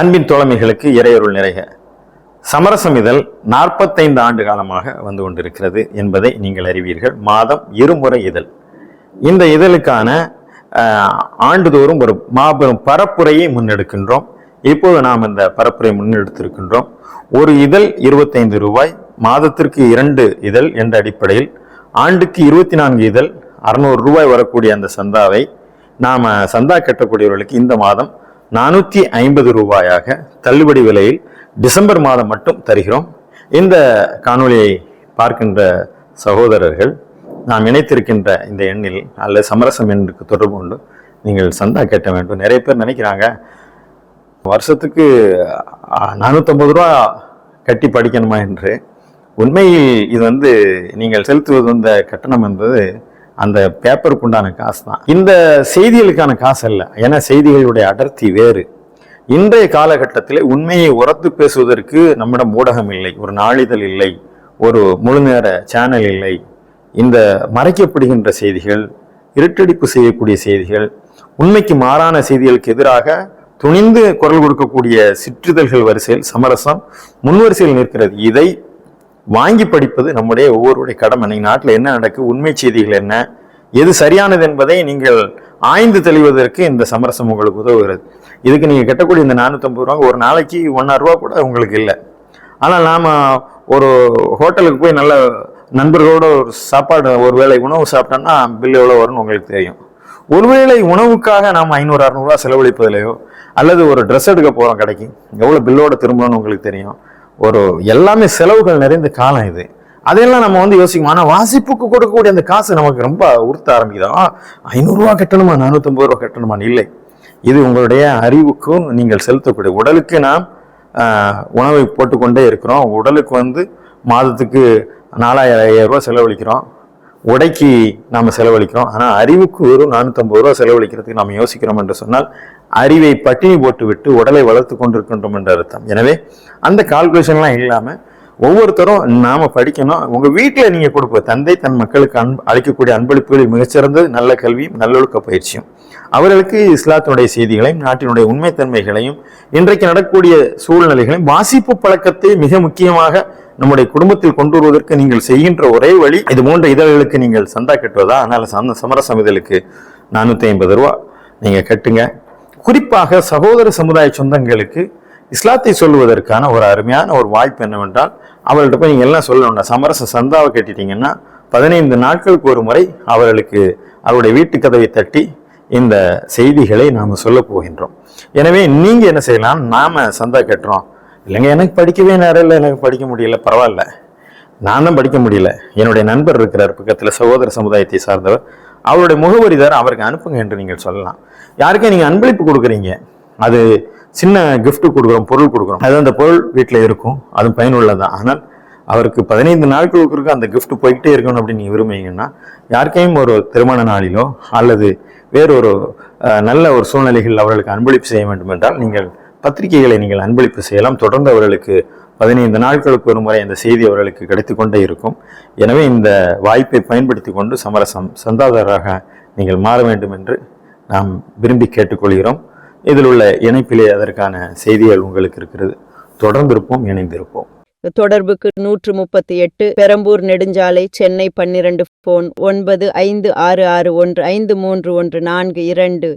அன்பின் தோழமைகளுக்கு இறையொருள் நிறைக. சமரசம் இதழ் நாற்பத்தைந்து ஆண்டு காலமாக வந்து கொண்டிருக்கிறது என்பதை நீங்கள் அறிவீர்கள். மாதம் இருமுறை இதழ். இந்த இதழுக்கான ஆண்டுதோறும் ஒரு மாபெரும் பரப்புரையை முன்னெடுக்கின்றோம். இப்போது நாம் இந்த பரப்புரை முன்னெடுத்திருக்கின்றோம். ஒரு இதழ் இருபத்தைந்து ரூபாய் மாதத்திற்கு இரண்டு இதழ் என்ற அடிப்படையில் ஆண்டுக்கு இருபத்தி நான்கு இதழ் அறுநூறு ரூபாய் வரக்கூடிய அந்த சந்தாவை நாம் சந்தா கட்டக்கூடியவர்களுக்கு இந்த மாதம் நானூற்றி ஐம்பது ரூபாயாக தள்ளுபடி விலையில் டிசம்பர் மாதம் மட்டும் தருகிறோம். இந்த காணொளியை பார்க்கின்ற சகோதரர்கள் நாம் இணைத்திருக்கின்ற இந்த எண்ணில் அல்லது சமரசம் எண்ணுக்கு தொடர்பு கொண்டு நீங்கள் சந்தா கேட்ட வேண்டும். நிறைய பேர் நினைக்கிறாங்க வருஷத்துக்கு நானூற்றம்பது ரூபா கட்டி படிக்கணுமா என்று. உண்மையில் இது வந்து நீங்கள் செலுத்துவது வந்த கட்டணம் என்பது அந்த பேப்பருக்கு உண்டான காசு தான் இந்த செய்திகளுக்கான காசு அல்ல ஏன்னா செய்திகளுடைய அடர்த்தி வேறு. இன்றைய காலகட்டத்தில் உண்மையை உரத்து பேசுவதற்கு நம்மிடம் ஊடகம் இல்லை ஒரு நாளிதழ் இல்லை ஒரு முழுநேர சேனல் இல்லை. இந்த மறைக்கப்படுகின்ற செய்திகள் இருட்டடிப்பு செய்யக்கூடிய செய்திகள் உண்மைக்கு மாறான செய்திகளுக்கு எதிராக துணிந்து குரல் கொடுக்கக்கூடிய சிற்றிதழ்கள் வரிசையில் சமரசம் முன்வரிசையில் நிற்கிறது. இதை வாங்கி படிப்பது நம்முடைய ஒவ்வொருடைய கடமை. இன்னைக்கு நாட்டில் என்ன நடக்கு? உண்மை செய்திகள் என்ன? எது சரியானது என்பதை நீங்கள் ஆய்ந்து தெளிவதற்கு இந்த சமரசம் உங்களுக்கு உதவுகிறது. இதுக்கு நீங்கள் கட்டக்கூடிய இந்த நானூற்றம்பது ரூபா ஒரு நாளைக்கு ஒன்றரை ரூபா கூட உங்களுக்கு இல்லை. ஆனால் நாம் ஒரு ஹோட்டலுக்கு போய் நல்ல நண்பர்களோட ஒரு சாப்பாடு ஒரு வேளை உணவு சாப்பிட்டோம்னா பில் எவ்வளோ வரும்னு உங்களுக்கு தெரியும். ஒருவேளை உணவுக்காக நாம் ஐநூறு அறநூறுவா செலவழிப்பதிலையோ அல்லது ஒரு ட்ரெஸ் எடுக்க போகிறோம் கடைக்கு எவ்வளோ பில்லோட திரும்பணும்னு உங்களுக்கு தெரியும். ஒரு எல்லாமே செலவுகள் நிறைந்த காலம் இது. அதையெல்லாம் நம்ம வந்து யோசிக்கணும். ஆனால் வாசிப்புக்கு கொடுக்கக்கூடிய அந்த காசு நமக்கு ரொம்ப உறுத்த ஆரம்பிக்குதா. ஐநூறுரூவா கட்டணுமா? நானூற்றம்பது ரூபா கட்டணுமான்னு இல்லை. இது உங்களுடைய அறிவுக்கும் நீங்கள் செலுத்தக்கூடிய உடலுக்கு நாம் உணவை போட்டுக்கொண்டே இருக்கிறோம். உடலுக்கு வந்து மாதத்துக்கு நாலாயிரம் ஐயாயிரம் ரூபா செலவழிக்கிறோம். உடைக்கு நாம் செலவழிக்கிறோம். ஆனால் அறிவுக்கு வெறும் நானூற்றம்பது ரூபா செலவழிக்கிறதுக்கு நாம் யோசிக்கிறோம் என்று சொன்னால் அறிவை பட்டினி போட்டுவிட்டு உடலை வளர்த்து கொண்டிருக்கின்றோம் என்ற அர்த்தம். எனவே அந்த கால்குலேஷன்லாம் இல்லாமல் ஒவ்வொருத்தரும் நாம் படிக்கணும். உங்கள் வீட்டில் நீங்கள் கொடுப்ப தந்தை தன் மக்களுக்கு அன்பு அளிக்கக்கூடிய அன்பளிப்புகளில் மிகச்சிறந்தது நல்ல கல்வியும் நல்லொழுக்க பயிற்சியும். அவர்களுக்கு இஸ்லாத்தினுடைய செய்திகளையும் நாட்டினுடைய உண்மைத்தன்மைகளையும் இன்றைக்கு நடக்கக்கூடிய சூழ்நிலைகளையும் வாசிப்பு பழக்கத்தை மிக முக்கியமாக நம்முடைய குடும்பத்தில் கொண்டு வருவதற்கு நீங்கள் செய்கின்ற ஒரே வழி இது போன்ற இதழ்களுக்கு நீங்கள் சந்தா கட்டுவதா? அதனால் சந்த சமரசம் இதழுக்கு நானூற்றி ஐம்பது ரூபா நீங்கள் கட்டுங்க. குறிப்பாக சகோதர சமுதாய சொந்தங்களுக்கு இஸ்லாத்தை சொல்லுவதற்கான ஒரு அருமையான ஒரு வாய்ப்பு என்னவென்றால் அவர்கள்ட்ட போய் நீங்கள் எல்லாம் சொல்லணும் சமரச சந்தாவை கேட்டுட்டீங்கன்னா பதினைந்து நாட்களுக்கு ஒரு முறை அவர்களுக்கு அவருடைய வீட்டு கதவை தட்டி இந்த செய்திகளை நாம் சொல்ல போகின்றோம். எனவே நீங்கள் என்ன செய்யலாம்? நாம் சந்தா கட்டுறோம். இல்லைங்க எனக்கு படிக்கவே நேரம் இல்லை எனக்கு படிக்க முடியல பரவாயில்ல. நான் தான் படிக்க முடியல. என்னுடைய நண்பர் இருக்கிறார் பக்கத்தில் சகோதர சமுதாயத்தை சார்ந்தவர். அவருடைய முகவரி தர அவருக்கு அனுப்புங்க என்று நீங்கள் சொல்லலாம். யாருக்கே நீங்கள் அன்பளிப்பு கொடுக்குறீங்க? அது சின்ன கிஃப்ட் கொடுக்குறோம் பொருள் கொடுக்குறோம். அது அந்த பொருள் வீட்டில் இருக்கும் அது பயனுள்ளதான் ஆனால் அவருக்கு பதினைந்து நாட்களுக்கு இருக்க அந்த கிஃப்ட் போய்கிட்டே இருக்கணும் அப்படின்னு நீங்கள் விரும்புறீங்கன்னா யாருக்கையும் ஒரு திருமண நாளிலோ அல்லது வேறொரு நல்ல ஒரு சூழ்நிலைகளில் அவர்களுக்கு அன்பளிப்பு செய்ய வேண்டும் என்றால் நீங்கள் பத்திரிகைகளை நீங்கள் அன்பளிப்பு செய்யலாம். தொடர்ந்து அவர்களுக்கு பதினைந்து நாட்களுக்கு ஒரு முறை அந்த செய்தி அவர்களுக்கு கிடைத்து கொண்டே இருக்கும். எனவே இந்த வாய்ப்பை பயன்படுத்தி கொண்டு சமரசம் சந்தாதாரராக நீங்கள் மாற வேண்டும் என்று நாம் விரும்பி கேட்டுக்கொள்கிறோம். இதில் உள்ள இணைப்பிலே அதற்கான செய்திகள் உங்களுக்கு இருக்கிறது. தொடர்ந்து இருப்போம் இணைந்திருப்போம் தொடர்புக்கு நூற்று முப்பத்தி எட்டு பெரம்பூர் நெடுஞ்சாலை சென்னை பன்னிரண்டு போன் ஒன்பது ஐந்து ஆறு ஆறு ஒன்று ஐந்து மூன்று ஒன்று நான்கு இரண்டு.